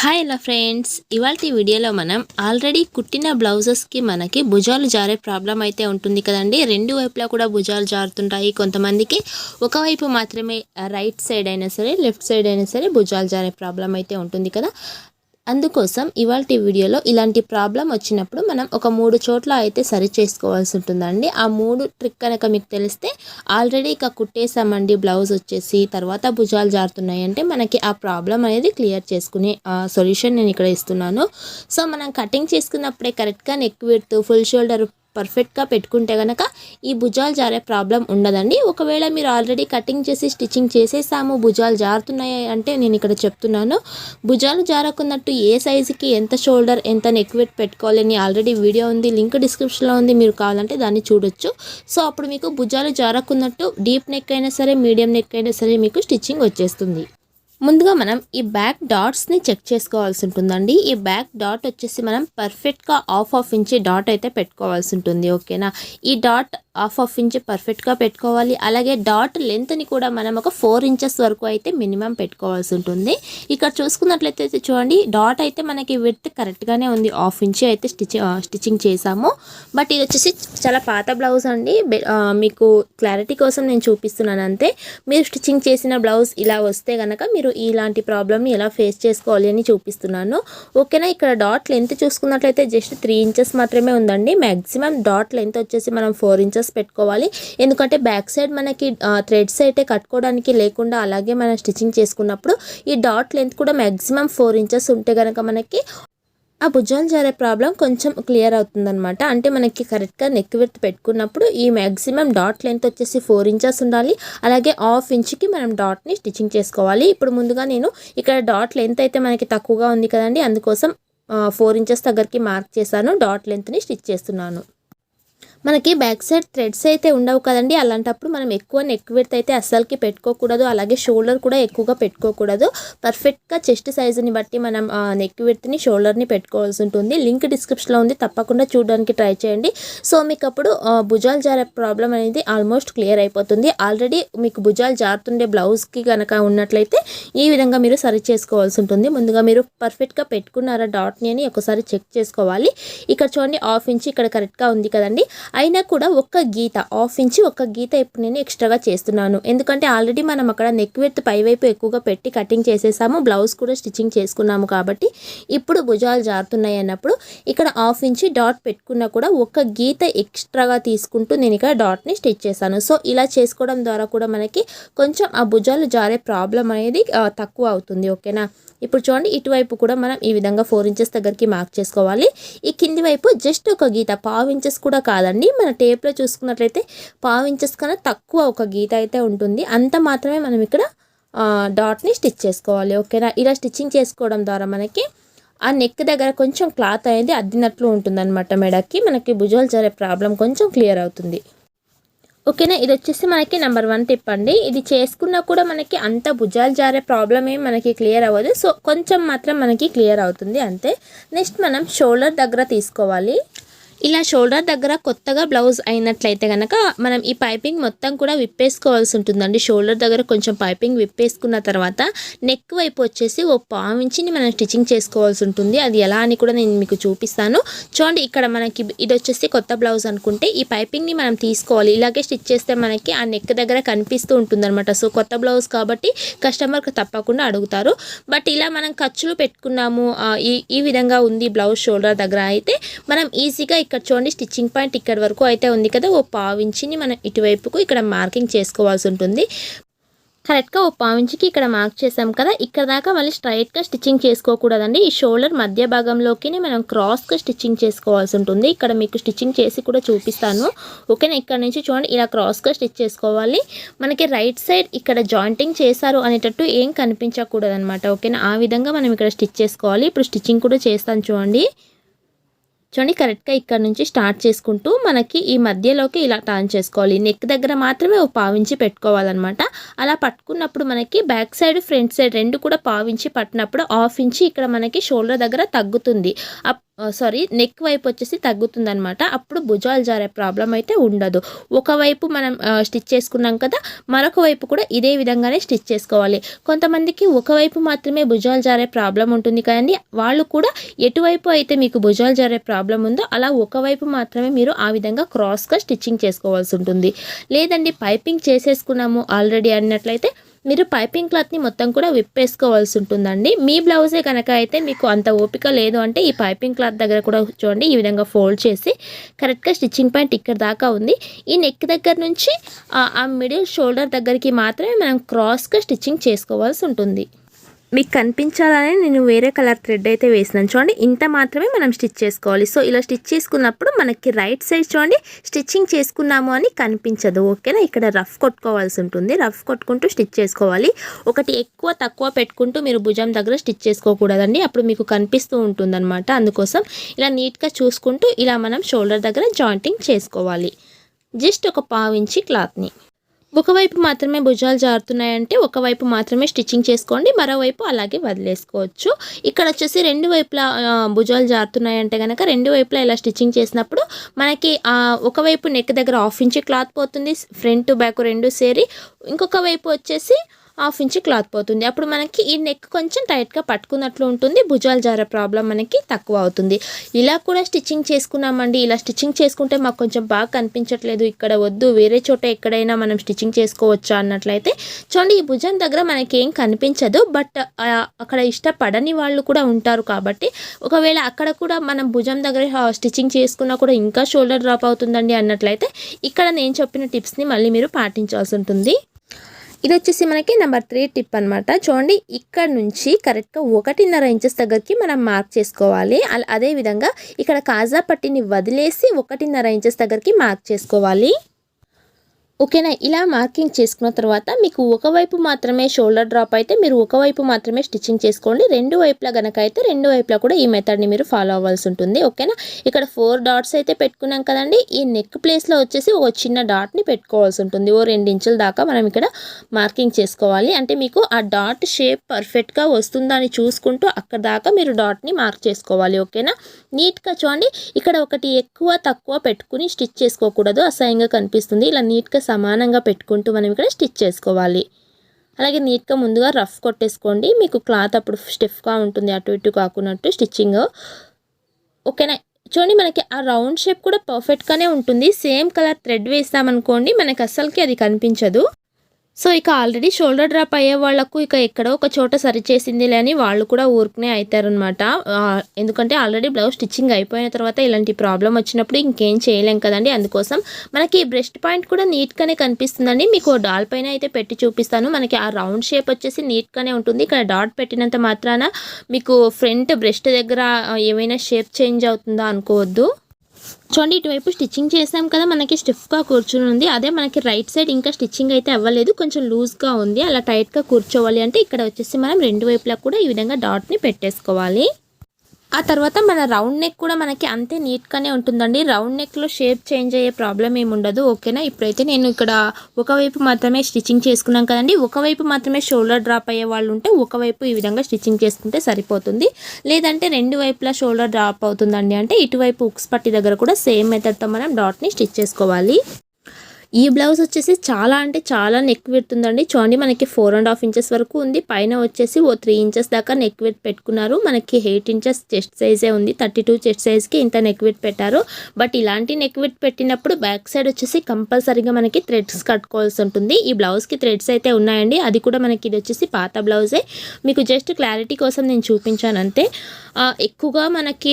Hi hello friends ఇవాళ వీడియోలో మనం ఆల్రెడీ కుట్టిన బ్లౌజెస్కి మనకి భుజాలు జారే ప్రాబ్లం అయితే ఉంటుంది కదండి. రెండు వైపులా కూడా భుజాలు జారుతుంటాయి. కొంతమందికి ఒకవైపు మాత్రమే రైట్ సైడ్ అయినా సరే లెఫ్ట్ సైడ్ అయినా సరే భుజాలు జారే ప్రాబ్లం అయితే ఉంటుంది కదా. అందుకోసం ఇవాళ వీడియోలో ఇలాంటి ప్రాబ్లం వచ్చినప్పుడు మనం ఒక మూడు చోట్ల అయితే సరి చేసుకోవాల్సి ఉంటుందండి. ఆ మూడు ట్రిక్ కనుక మీకు తెలిస్తే ఆల్రెడీ ఇక కుట్టేసామండి బ్లౌజ్ వచ్చేసి తర్వాత భుజాలు జారుతున్నాయి అంటే మనకి ఆ ప్రాబ్లం అనేది క్లియర్ చేసుకునే సొల్యూషన్ నేను ఇక్కడ ఇస్తున్నాను. సో మనం కటింగ్ చేసుకున్నప్పుడే కరెక్ట్గా నెక్ విడుతూ ఫుల్ షోల్డర్ పర్ఫెక్ట్గా పెట్టుకుంటే కనుక ఈ భుజాలు జారే ప్రాబ్లం ఉండదండి. ఒకవేళ మీరు ఆల్రెడీ కటింగ్ చేసి స్టిచ్చింగ్ చేసేసాము భుజాలు జారుతున్నాయి అంటే నేను ఇక్కడ చెప్తున్నాను. భుజాలు జారకున్నట్టు ఏ సైజుకి ఎంత షోల్డర్ ఎంత నెక్ వెట్ పెట్టుకోవాలని ఆల్రెడీ వీడియో ఉంది లింక్ డిస్క్రిప్షన్లో ఉంది మీరు కావాలంటే దాన్ని చూడొచ్చు. సో అప్పుడు మీకు భుజాలు జారకున్నట్టు డీప్ నెక్ అయినా సరే మీడియం నెక్ అయినా సరే మీకు స్టిచ్చింగ్ వచ్చేస్తుంది. ముందుగా మనం ఈ బ్యాక్ డాట్స్ని చెక్ చేసుకోవాల్సి ఉంటుందండి. ఈ బ్యాక్ డాట్ వచ్చేసి మనం పర్ఫెక్ట్గా ఆఫ్ ఆఫ్ ఇంచి డాట్ అయితే పెట్టుకోవాల్సి ఉంటుంది ఓకేనా ఈ డాట్ హాఫ్ హాఫ్ ఇంచ్ పర్ఫెక్ట్గా పెట్టుకోవాలి. అలాగే డాట్ లెంత్ని కూడా మనం ఒక ఫోర్ ఇంచెస్ వరకు అయితే మినిమం పెట్టుకోవాల్సి ఉంటుంది. ఇక్కడ చూసుకున్నట్లయితే చూడండి డాట్ అయితే మనకి విత్ కరెక్ట్గానే ఉంది. హాఫ్ ఇంచ్ అయితే స్టిచ్ స్టిచ్చింగ్ చేసాము బట్ ఇది వచ్చేసి చాలా పాత బ్లౌజ్ అండి. మీకు క్లారిటీ కోసం నేను చూపిస్తున్నాను అంతే. మీరు స్టిచ్చింగ్ చేసిన బ్లౌజ్ ఇలా వస్తే కనుక మీరు ఇలాంటి ప్రాబ్లమ్ని ఎలా ఫేస్ చేసుకోవాలి అని చూపిస్తున్నాను. ఓకేనా? ఇక్కడ డాట్ లెంత్ చూసుకున్నట్లయితే జస్ట్ త్రీ ఇంచెస్ మాత్రమే ఉందండి. మ్యాక్సిమం డాట్ లెంత్ వచ్చేసి మనం ఫోర్ ఇంచెస్ ఇంచెస్ పెట్టుకోవాలి. ఎందుకంటే బ్యాక్ సైడ్ మనకి థ్రెడ్స్ అయితే కట్టుకోవడానికి లేకుండా అలాగే మనం స్టిచ్చింగ్ చేసుకున్నప్పుడు ఈ డాట్ లెంత్ కూడా మ్యాక్సిమం ఫోర్ ఇంచెస్ ఉంటే కనుక మనకి ఆ భుజాలు జారే ప్రాబ్లం కొంచెం క్లియర్ అవుతుందన్నమాట. అంటే మనకి కరెక్ట్గా నెక్ విత్ పెట్టుకున్నప్పుడు ఈ మ్యాక్సిమం డాట్ లెంత్ వచ్చేసి ఫోర్ ఇంచెస్ ఉండాలి. అలాగే హాఫ్ ఇంచ్కి మనం డాట్ని స్టిచ్చింగ్ చేసుకోవాలి. ఇప్పుడు ముందుగా నేను ఇక్కడ డాట్ లెంత్ అయితే మనకి తక్కువగా ఉంది కదండి. అందుకోసం ఫోర్ ఇంచెస్ దగ్గరికి మార్క్ చేశాను. డాట్ లెంత్ని స్టిచ్ చేస్తున్నాను. మనకి బ్యాక్ సైడ్ థ్రెడ్స్ అయితే ఉండవు కదండి. అలాంటప్పుడు మనం ఎక్కువ నెక్ విడ్త్ అయితే అస్సలకి పెట్టుకోకూడదు. అలాగే షోల్డర్ కూడా ఎక్కువగా పెట్టుకోకూడదు. పర్ఫెక్ట్గా చెస్ట్ సైజుని బట్టి మనం నెక్ విడత్ని షోల్డర్ని పెట్టుకోవాల్సి ఉంటుంది. లింక్ డిస్క్రిప్షన్లో ఉంది. తప్పకుండా చూడడానికి ట్రై చేయండి. సో మీకు అప్పుడు భుజాలు జారే ప్రాబ్లం అనేది ఆల్మోస్ట్ క్లియర్ అయిపోతుంది. ఆల్రెడీ మీకు భుజాలు జారుతుండే బ్లౌజ్కి కనుక ఉన్నట్లయితే ఈ విధంగా మీరు సరి చేసుకోవాల్సి ఉంటుంది. ముందుగా మీరు పర్ఫెక్ట్గా పెట్టుకున్నారా డాట్ని అని ఒకసారి చెక్ చేసుకోవాలి. ఇక్కడ చూడండి హాఫ్ ఇంచ్ ఇక్కడ కరెక్ట్గా ఉంది కదండి. అయినా కూడా ఒక్క గీత హాఫ్ ఇంచి ఒక్క గీత ఇప్పుడు నేను ఎక్స్ట్రాగా చేస్తున్నాను. ఎందుకంటే ఆల్రెడీ మనం అక్కడ నెక్ విత్ పైవైపు ఎక్కువగా పెట్టి కటింగ్ చేసేసాము బ్లౌజ్ కూడా స్టిచ్చింగ్ చేసుకున్నాము కాబట్టి ఇప్పుడు భుజాలు జారుతున్నాయి అన్నప్పుడు ఇక్కడ హాఫ్ ఇంచి డాట్ పెట్టుకున్నా కూడా ఒక్క గీత ఎక్స్ట్రాగా తీసుకుంటూ నేను ఇక్కడ డాట్ని స్టిచ్ చేశాను. సో ఇలా చేసుకోవడం ద్వారా కూడా మనకి కొంచెం ఆ భుజాలు జారే ప్రాబ్లం అనేది తక్కువ అవుతుంది. ఓకేనా? ఇప్పుడు చూడండి ఇటువైపు కూడా మనం ఈ విధంగా ఫోర్ ఇంచెస్ దగ్గరికి మార్క్ చేసుకోవాలి. ఈ కింది వైపు జస్ట్ ఒక గీత పావు ఇంచెస్ కూడా కాదండి. మన టేప్లో చూసుకున్నట్లయితే పావు ఇంచెస్ కన్నా తక్కువ ఒక గీత అయితే ఉంటుంది. అంత మాత్రమే మనం ఇక్కడ డాట్ని స్టిచ్ చేసుకోవాలి. ఓకేనా? ఇలా స్టిచ్చింగ్ చేసుకోవడం ద్వారా మనకి ఆ నెక్ దగ్గర కొంచెం క్లాత్ అనేది అద్దినట్లు ఉంటుందన్నమాట మెడకి. మనకి భుజాలు జరే ప్రాబ్లం కొంచెం క్లియర్ అవుతుంది. ఓకేనా? ఇది వచ్చేసి మనకి నెంబర్ వన్ టిప్ అండి. ఇది చేసుకున్నా కూడా మనకి అంత భుజాలు జారే ప్రాబ్లం ఏం మనకి క్లియర్ అవ్వదు. సో కొంచెం మాత్రం మనకి క్లియర్ అవుతుంది. అంతే. నెక్స్ట్ మనం షోల్డర్ దగ్గర తీసుకోవాలి. ఇలా షోల్డర్ దగ్గర కొత్తగా బ్లౌజ్ అయినట్లయితే కనుక మనం ఈ పైపింగ్ మొత్తం కూడా విప్పేసుకోవాల్సి ఉంటుందండి. షోల్డర్ దగ్గర కొంచెం పైపింగ్ విప్పేసుకున్న తర్వాత నెక్ వైపు వచ్చేసి ఓ పావించిని మనం స్టిచ్చింగ్ చేసుకోవాల్సి ఉంటుంది. అది ఎలా అని కూడా నేను మీకు చూపిస్తాను. చూడండి ఇక్కడ మనకి ఇది వచ్చేసి కొత్త బ్లౌజ్ అనుకుంటే ఈ పైపింగ్ని మనం తీసుకోవాలి. ఇలాగే స్టిచ్ చేస్తే మనకి ఆ నెక్ దగ్గర కనిపిస్తూ ఉంటుందన్నమాట. సో కొత్త బ్లౌజ్ కాబట్టి కస్టమర్కి తప్పకుండా అడుగుతారు. బట్ ఇలా మనం ఖర్చులు పెట్టుకున్నాము. ఈ ఈ విధంగా ఉంది బ్లౌజ్ షోల్డర్ దగ్గర అయితే మనం ఈజీగా ఇక్కడ చూడండి స్టిచ్చింగ్ పాయింట్ ఇక్కడ వరకు అయితే ఉంది కదా. ఓ పావించిని మనం ఇటువైపుకు ఇక్కడ మార్కింగ్ చేసుకోవాల్సి ఉంటుంది. కరెక్ట్గా ఓ పావించికి ఇక్కడ మార్క్ చేసాం కదా. ఇక్కడ దాకా మళ్ళీ స్ట్రైట్గా స్టిచ్చింగ్ చేసుకోకూడదండి. ఈ షోల్డర్ మధ్య భాగంలోకి మనం క్రాస్గా స్టిచ్చింగ్ చేసుకోవాల్సి ఉంటుంది. ఇక్కడ మీకు స్టిచ్చింగ్ చేసి కూడా చూపిస్తాను. ఓకేనా ఇక్కడ నుంచి చూడండి ఇలా క్రాస్గా స్టిచ్ చేసుకోవాలి. మనకి రైట్ సైడ్ ఇక్కడ జాయింటింగ్ చేశారు అనేటట్టు ఏం కనిపించకూడదనమాట ఓకేనా ఆ విధంగా మనం ఇక్కడ స్టిచ్ చేసుకోవాలి. ఇప్పుడు స్టిచ్చింగ్ కూడా చేస్తాను చూడండి. చూడండి కరెక్ట్గా ఇక్కడ నుంచి స్టార్ట్ చేసుకుంటూ మనకి ఈ మధ్యలోకి ఇలా టర్న్ చేసుకోవాలి. నెక్ దగ్గర మాత్రమే ఓ పావించి పెట్టుకోవాలన్నమాట. అలా పట్టుకున్నప్పుడు మనకి బ్యాక్ సైడ్ ఫ్రంట్ సైడ్ రెండు కూడా పావించి పట్టినప్పుడు హాఫ్ ఇంచి ఇక్కడ మనకి షోల్డర్ దగ్గర తగ్గుతుంది. సారీ నెక్ వైపు వచ్చేసి తగ్గుతుంది అనమాట అప్పుడు భుజాలు జారే ప్రాబ్లం అయితే ఉండదు. ఒకవైపు మనం స్టిచ్ చేసుకున్నాం కదా మరొక వైపు కూడా ఇదే విధంగానే స్టిచ్ చేసుకోవాలి. కొంతమందికి ఒకవైపు మాత్రమే భుజాలు జారే ప్రాబ్లం ఉంటుంది కానీ వాళ్ళు కూడా ఎటువైపు అయితే మీకు భుజాలు జారే ప్రాబ్లం ఉందో అలా ఒకవైపు మాత్రమే మీరు ఆ విధంగా క్రాస్గా స్టిచ్చింగ్ చేసుకోవాల్సి ఉంటుంది. లేదండి పైపింగ్ చేసేసుకున్నాము ఆల్రెడీ అన్నట్లయితే మీరు పైపింగ్ క్లాత్ని మొత్తం కూడా విప్పేసుకోవాల్సి ఉంటుందండి. మీ బ్లౌజే కనుక అయితే మీకు అంత ఓపిక లేదు అంటే ఈ పైపింగ్ క్లాత్ దగ్గర కూడా చూడండి ఈ విధంగా ఫోల్డ్ చేసి కరెక్ట్గా స్టిచ్చింగ్ పాయింట్ ఇక్కడ దాకా ఉంది. ఈ నెక్ దగ్గర నుంచి ఆ మిడిల్ షోల్డర్ దగ్గరికి మాత్రమే మనం క్రాస్గా స్టిచ్చింగ్ చేసుకోవాల్సి ఉంటుంది. మీకు కనిపించాలని నేను వేరే కలర్ థ్రెడ్ అయితే వేసినాను. చూడండి ఇంత మాత్రమే మనం స్టిచ్ చేసుకోవాలి. సో ఇలా స్టిచ్ చేసుకున్నప్పుడు మనకి రైట్ సైడ్ చూడండి స్టిచ్చింగ్ చేసుకున్నాము అని కనిపించదు. ఓకేనా? ఇక్కడ రఫ్ కొట్టుకోవాల్సి ఉంటుంది. రఫ్ కొట్టుకుంటూ స్టిచ్ చేసుకోవాలి. ఒకటి ఎక్కువ తక్కువ పెట్టుకుంటూ మీరు భుజం దగ్గర స్టిచ్ చేసుకోకూడదండి. అప్పుడు మీకు కనిపిస్తూ ఉంటుందన్నమాట. అందుకోసం ఇలా నీట్గా చూసుకుంటూ ఇలా మనం షోల్డర్ దగ్గర జాయింటింగ్ చేసుకోవాలి. జస్ట్ ఒక పావు ఇంచి క్లాత్ని. ఒకవైపు మాత్రమే భుజాలు జారుతున్నాయంటే ఒకవైపు మాత్రమే స్టిచ్చింగ్ చేసుకోండి మరోవైపు అలాగే వదిలేసుకోవచ్చు. ఇక్కడ వచ్చేసి రెండు వైపులా భుజాలు జారుతున్నాయంటే కనుక రెండు వైపులా ఇలా స్టిచ్చింగ్ చేసినప్పుడు మనకి ఒకవైపు నెక్ దగ్గర హాఫ్ ఇంచ్ క్లాత్ పోతుంది ఫ్రంట్ బ్యాక్ రెండు సేరి ఇంకొక వైపు వచ్చేసి హాఫ్ ఇంచ్ క్లాత్ పోతుంది. అప్పుడు మనకి ఈ నెక్ కొంచెం టైట్గా పట్టుకున్నట్లు ఉంటుంది. భుజాలు జారే ప్రాబ్లం మనకి తక్కువ అవుతుంది. ఇలా కూడా స్టిచ్చింగ్ చేసుకున్నామండి. ఇలా స్టిచ్చింగ్ చేసుకుంటే మాకు కొంచెం బాగా కనిపించట్లేదు. ఇక్కడ వద్దు వేరే చోట ఎక్కడైనా మనం స్టిచ్చింగ్ చేసుకోవచ్చా అన్నట్లయితే చూడండి ఈ భుజం దగ్గర మనకి ఏం కనిపించదు బట్ అక్కడ ఇష్టపడని వాళ్ళు కూడా ఉంటారు కాబట్టి ఒకవేళ అక్కడ కూడా మనం భుజం దగ్గర స్టిచ్చింగ్ చేసుకున్నా కూడా ఇంకా షోల్డర్ డ్రాప్ అవుతుందండి అన్నట్లయితే ఇక్కడ నేను చెప్పిన టిప్స్ని మళ్ళీ మీరు పాటించాల్సి ఉంటుంది. ఇది వచ్చేసి మనకి నెంబర్ త్రీ టిప్ అనమాట చూడండి ఇక్కడ నుంచి కరెక్ట్గా ఒకటిన్నర ఇంచెస్ దగ్గరికి మనం మార్క్ చేసుకోవాలి. అదేవిధంగా ఇక్కడ కాజా పట్టిని వదిలేసి ఒకటిన్నర ఇంచెస్ దగ్గరికి మార్క్ చేసుకోవాలి. ఓకేనా? ఇలా మార్కింగ్ చేసుకున్న తర్వాత మీకు ఒకవైపు మాత్రమే షోల్డర్ డ్రాప్ అయితే మీరు ఒకవైపు మాత్రమే స్టిచ్చింగ్ చేసుకోండి. రెండు వైపులా కనుక అయితే రెండు వైపులా కూడా ఈ మెథడ్ని మీరు ఫాలో అవ్వాల్సి ఉంటుంది. ఓకేనా? ఇక్కడ ఫోర్ డాట్స్ అయితే పెట్టుకున్నాం కదండి. ఈ నెక్ ప్లేస్లో వచ్చేసి ఒక చిన్న డాట్ని పెట్టుకోవాల్సి ఉంటుంది. ఓ రెండు ఇంచుల దాకా మనం ఇక్కడ మార్కింగ్ చేసుకోవాలి. అంటే మీకు ఆ డాట్ షేప్ పర్ఫెక్ట్గా వస్తుందని చూసుకుంటూ అక్కడ దాకా మీరు డాట్ని మార్క్ చేసుకోవాలి. ఓకేనా? నీట్గా చూడండి. ఇక్కడ ఒకటి ఎక్కువ తక్కువ పెట్టుకుని స్టిచ్ చేసుకోకూడదు. అసహ్యంగా కనిపిస్తుంది. ఇలా నీట్గా సమానంగా పెట్టుకుంటూ మనం ఇక్కడ స్టిచ్ చేసుకోవాలి. అలాగే నీట్గా ముందుగా రఫ్ కొట్టేసుకోండి. మీకు క్లాత్ అప్పుడు స్టిఫ్గా ఉంటుంది అటు ఇటు కాకున్నట్టు స్టిచ్చింగ్. ఓకేనా? చూడండి మనకి ఆ రౌండ్ షేప్ కూడా పర్ఫెక్ట్గానే ఉంటుంది. సేమ్ కలర్ థ్రెడ్ వేస్తామనుకోండి మనకి అస్సలకి అది కనిపించదు. సో ఇక ఆల్రెడీ షోల్డర్ డ్రాప్ అయ్యే వాళ్ళకు ఇక ఎక్కడో ఒక చోట సరిచేసింది లేని వాళ్ళు కూడా ఊరుకునే అవుతారనమాట ఎందుకంటే ఆల్రెడీ బ్లౌజ్ స్టిచ్చింగ్ అయిపోయిన తర్వాత ఇలాంటి ప్రాబ్లం వచ్చినప్పుడు ఇంకేం చేయలేం కదండి. అందుకోసం మనకి బ్రెస్ట్ పాయింట్ కూడా నీట్గానే కనిపిస్తుందండి. మీకు డాల్ పైన అయితే పెట్టి చూపిస్తాను. మనకి ఆ రౌండ్ షేప్ వచ్చేసి నీట్గానే ఉంటుంది. ఇక్కడ డాట్ పెట్టినంత మాత్రాన మీకు ఫ్రంట్ బ్రెస్ట్ దగ్గర ఏమైనా షేప్ చేంజ్ అవుతుందా అనుకోవద్దు. చూడండి ఇటువైపు స్టిచ్చింగ్ చేసాం కదా మనకి స్టిఫ్గా కూర్చుని ఉంది. అదే మనకి రైట్ సైడ్ ఇంకా స్టిచ్చింగ్ అయితే అవ్వలేదు. కొంచెం లూజ్గా ఉంది. అలా టైట్గా కూర్చోవాలి అంటే ఇక్కడ వచ్చేసి మనం రెండు వైపులా కూడా ఈ విధంగా డాట్ని పెట్టేసుకోవాలి. ఆ తర్వాత మన రౌండ్ నెక్ కూడా మనకి అంతే నీట్గానే ఉంటుందండి. రౌండ్ నెక్లో షేప్ చేంజ్ అయ్యే ప్రాబ్లం ఏమి ఉండదు ఓకేనా? ఇప్పుడైతే నేను ఇక్కడ ఒకవైపు మాత్రమే స్టిచ్చింగ్ చేసుకున్నాం కదండి. ఒకవైపు మాత్రమే షోల్డర్ డ్రాప్ అయ్యే వాళ్ళు ఉంటే ఒకవైపు ఈ విధంగా స్టిచ్చింగ్ చేసుకుంటే సరిపోతుంది. లేదంటే రెండు వైపులా షోల్డర్ డ్రాప్ అవుతుందండి అంటే ఇటువైపు ఉక్స్ పట్టి దగ్గర కూడా సేమ్ మెథడ్తో మనం డాట్ని స్టిచ్ చేసుకోవాలి. ఈ బ్లౌజ్ వచ్చేసి చాలా అంటే చాలా నెక్ ఉందండి. చూడండి మనకి ఫోర్ అండ్ హాఫ్ ఇంచెస్ వరకు ఉంది. పైన వచ్చేసి ఓ త్రీ ఇంచెస్ దాకా నెక్ విడ్త్ పెట్టుకున్నారు. మనకి ఎయిట్ ఇంచెస్ చెస్ట్ సైజే ఉంది. థర్టీ టూ చెస్ట్ సైజ్కి ఇంత నెక్ విత్ పెట్టారు. బట్ ఇలాంటి నెక్ విత్ పెట్టినప్పుడు బ్యాక్ సైడ్ వచ్చేసి కంపల్సరీగా మనకి థ్రెడ్స్ కట్టుకోవాల్సి ఉంటుంది. ఈ బ్లౌజ్కి థ్రెడ్స్ అయితే ఉన్నాయండి. అది కూడా మనకి ఇది వచ్చేసి పాత బ్లౌజే మీకు జస్ట్ క్లారిటీ కోసం నేను చూపించాను అంతే. ఎక్కువగా మనకి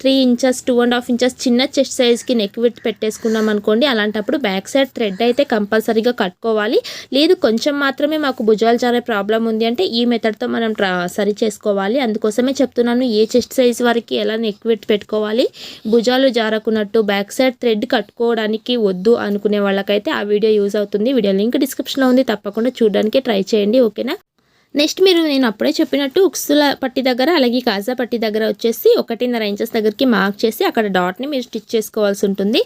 three inches two and half inches చిన్న చెస్ట్ సైజ్కి నెక్ విత్ పెట్టేసుకున్నాం అనుకోండి అలాంటప్పుడు బ్యాక్ సైడ్ థ్రెడ్ అయితే కంపల్సరీగా కట్టుకోవాలి. లేదు కొంచెం మాత్రమే మాకు భుజాలు జారే ప్రాబ్లం ఉంది అంటే ఈ మెథడ్తో మనం సరి చేసుకోవాలి. అందుకోసమే చెప్తున్నాను ఏ చెస్ట్ సైజ్ వరకు ఎలా నెక్ వెట్ పెట్టుకోవాలి భుజాలు జారకున్నట్టు బ్యాక్ సైడ్ థ్రెడ్ కట్టుకోవడానికి వద్దు అనుకునే వాళ్ళకైతే ఆ వీడియో యూజ్ అవుతుంది. వీడియో లింక్ డిస్క్రిప్షన్లో ఉంది తప్పకుండా చూడడానికి ట్రై చేయండి ఓకేనా? నెక్స్ట్ మీరు నేను అప్పుడే చెప్పినట్టు ఉక్సుల పట్టి దగ్గర అలాగే కాజా పట్టి దగ్గర వచ్చేసి ఒకటిన్నర ఇంచెస్ దగ్గరికి మార్క్ చేసి అక్కడ డాట్ని మీరు స్టిచ్ చేసుకోవాల్సి ఉంటుంది.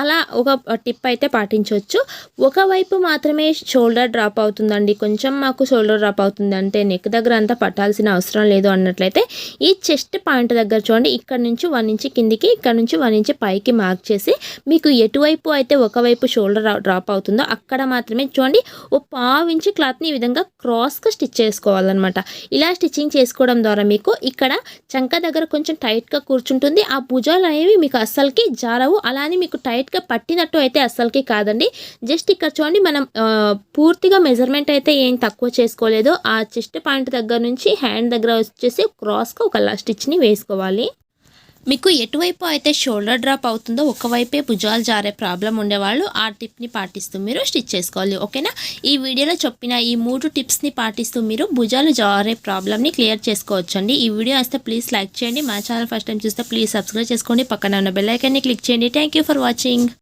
అలా ఒక టిప్ అయితే పాటించవచ్చు. ఒకవైపు మాత్రమే షోల్డర్ డ్రాప్ అవుతుందండి. కొంచెం మాకు షోల్డర్ డ్రాప్ అవుతుంది అంటే నెక్ దగ్గర అంతా పట్టాల్సిన అవసరం లేదు అన్నట్లయితే ఈ చెస్ట్ పాయింట్ దగ్గర చూడండి. ఇక్కడ నుంచి వన్ ఇంచ్ కిందికి ఇక్కడ నుంచి వన్ ఇంచ్ పైకి మార్క్ చేసి మీకు ఎటువైపు అయితే ఒకవైపు షోల్డర్ డ్రాప్ అవుతుందో అక్కడ మాత్రమే చూడండి. ఓ పావు ఇంచు క్లాత్ని ఈ విధంగా క్రాస్గా స్టిచ్ చేసుకోవాలన్నమాట. ఇలా స్టిచ్చింగ్ చేసుకోవడం ద్వారా మీకు ఇక్కడ చంక దగ్గర కొంచెం టైట్గా కూర్చుంటుంది. ఆ భుజాలు అనేవి మీకు అస్సలకి జారవు. అలానే మీకు టైట్గా పట్టినట్టు అయితే అస్సలకి కాదండి. జస్ట్ ఇక్కడ చూడండి మనం పూర్తిగా మెజర్మెంట్ అయితే ఏం తక్కువ చేసుకోలేదు. ఆ చెస్ట్ పాయింట్ దగ్గర నుంచి హ్యాండ్ దగ్గర వచ్చేసి క్రాస్గా ఒక స్టిచ్ని వేసుకోవాలి. మీకు ఎటువైపు అయితే షోల్డర్ డ్రాప్ అవుతుందో ఒకవైపే భుజాలు జారే ప్రాబ్లం ఉండేవాళ్ళు ఆ టిప్ని పాటిస్తూ మీరు స్టిచ్ చేసుకోవాలి ఓకేనా? ఈ వీడియోలో చెప్పిన ఈ మూడు టిప్స్ని పాటిస్తూ మీరు భుజాలు జారే ప్రాబ్లమ్ని క్లియర్ చేసుకోవచ్చండి. ఈ వీడియో వస్తే ప్లీజ్ లైక్ చేయండి. మా ఛానల్ ఫస్ట్ టైం చూస్తే ప్లీజ్ సబ్స్క్రైబ్ చేసుకోండి. పక్కన ఉన్న బెల్లైకాన్ని క్లిక్ చేయండి. Thank you for watching